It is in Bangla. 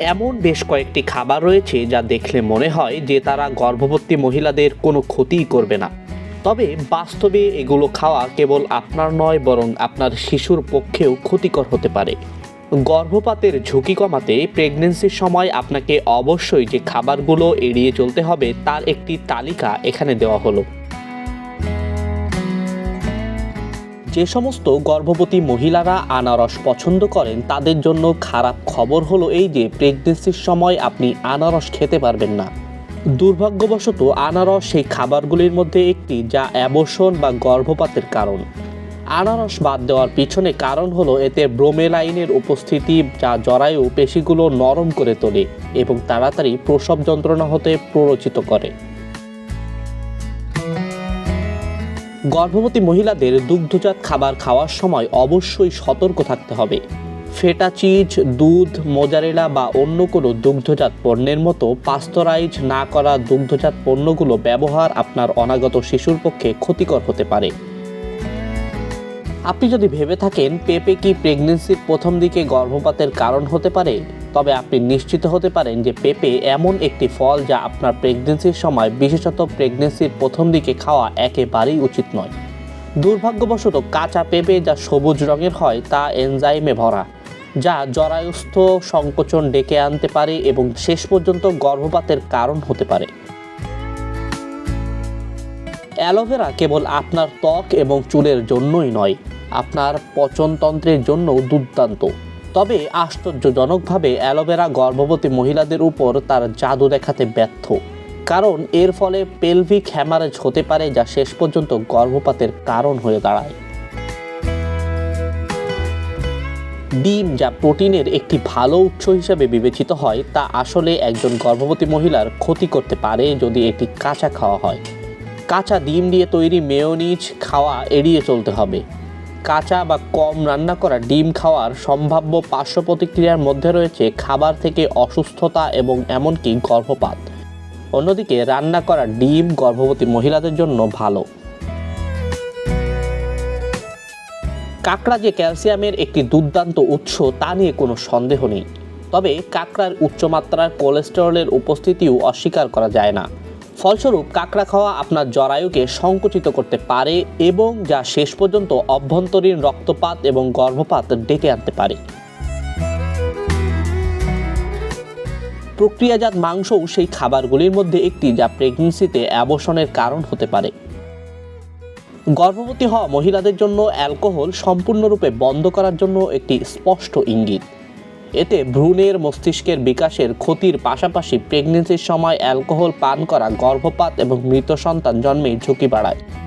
এমন বেশ কয়েকটি খাবার রয়েছে যা দেখলে মনে হয় যে তারা গর্ভবতী মহিলাদের কোনো ক্ষতিই করবে না। তবে বাস্তবে এগুলো খাওয়া কেবল আপনার নয়, বরং আপনার শিশুর পক্ষেও ক্ষতিকর হতে পারে। গর্ভপাতের ঝুঁকি কমাতে প্রেগনেন্সির সময় আপনাকে অবশ্যই যে খাবারগুলো এড়িয়ে চলতে হবে তার একটি তালিকা এখানে দেওয়া হলো। যে সমস্ত গর্ভবতী মহিলারা আনারস পছন্দ করেন, তাদের জন্য খারাপ খবর হলো এই যে প্রেগনেন্সির সময় আপনি আনারস খেতে পারবেন না। দুর্ভাগ্যবশত আনারস সেই খাবারগুলির মধ্যে একটি, যা অ্যাবর্ষণ বা গর্ভপাতের কারণ। আনারস বাদ দেওয়ার পিছনে কারণ হলো এতে ব্রোমেলাইনের উপস্থিতি, যা জরায়ু পেশিগুলো নরম করে তোলে এবং তাড়াতাড়ি প্রসব যন্ত্রণা হতে প্ররোচিত করে। গর্ভবতী মহিলাদের দুগ্ধজাত খাবার খাওয়ার সময় অবশ্যই সতর্ক থাকতে হবে। ফেটা চিজ, দুধ, মোজারেলা বা অন্য কোনো দুগ্ধজাত পণ্যের মতো পাস্তরাইজ না করা দুগ্ধজাত পণ্যগুলো ব্যবহার আপনার অনাগত শিশুর পক্ষে ক্ষতিকর হতে পারে। আপনি যদি ভেবে থাকেন পেঁপে কি প্রেগনেন্সির প্রথম দিকে গর্ভপাতের কারণ হতে পারে তবে আপনি নিশ্চিত হতে পারেন যে পেঁপে এমন একটি ফল যা আপনার প্রেগনেন্সির সময়, বিশেষত প্রেগনেন্সির প্রথম দিকে খাওয়া একেবারেই উচিত নয়। দুর্ভাগ্যবশত কাঁচা পেঁপে যা সবুজ রঙের হয়, তা এনজাইমে ভরা, যা জরায়ুস্থ সংকোচন ডেকে আনতে পারে এবং শেষ পর্যন্ত গর্ভপাতের কারণ হতে পারে। অ্যালোভেরা কেবল আপনার ত্বক এবং চুলের জন্যই নয়, আপনার পচনতন্ত্রের জন্যও দুর্দান্ত। তবে আশ্চর্যজনকভাবে অ্যালোভেরা গর্ভবতী মহিলাদের উপর তার জাদু দেখাতে ব্যর্থ। কারণ এর ফলে পেলভিক হ্যামারেজ হতে পারে যা শেষ পর্যন্ত গর্ভপাতের কারণ হয়ে দাঁড়ায়। ডিম যা প্রোটিনের একটি ভালো উৎস হিসেবে বিবেচিত হয়, তা আসলে একজন গর্ভবতী মহিলার ক্ষতি করতে পারে যদি এটি কাঁচা খাওয়া হয়। কাঁচা ডিম দিয়ে তৈরি মেয়োনিজ খাওয়া এড়িয়ে চলতে হবে। কাঁচা বা কম রান্না করা ডিম খাওয়ার সম্ভাব্য পার্শ্ব প্রতিক্রিয়ার মধ্যে রয়েছে খাবার থেকে অসুস্থতা এবং এমনকি গর্ভপাত। অন্যদিকে, রান্না করা ডিম গর্ভবতী মহিলাদের জন্য ভালো। কাঁকড়া যে ক্যালসিয়ামের একটি দুর্দান্ত উৎস, তা নিয়ে কোনো সন্দেহ নেই। তবে কাঁকড়ার উচ্চমাত্রার কোলেস্টেরলের উপস্থিতিও অস্বীকার করা যায় না। ফলস্বরূপ কাঁকড়া খাওয়া আপনার জরায়ুকে সংকুচিত করতে পারে এবং যা শেষ পর্যন্ত অভ্যন্তরীণ রক্তপাত এবং গর্ভপাত ডেকে আনতে পারে। প্রক্রিয়াজাত মাংসও সেই খাবারগুলির মধ্যে একটি যা প্রেগনেন্সিতে অ্যাবর্ষণের কারণ হতে পারে। গর্ভবতী হওয়া মহিলাদের জন্য অ্যালকোহল সম্পূর্ণরূপে বন্ধ করার জন্য একটি স্পষ্ট ইঙ্গিত। এতে ভ্রূণের মস্তিষ্কের বিকাশের ক্ষতির পাশাপাশি প্রেগনেন্সির সময় অ্যালকোহল পান করা, গর্ভপাত এবং মৃত সন্তান জন্মে ঝুঁকি বাড়ায়।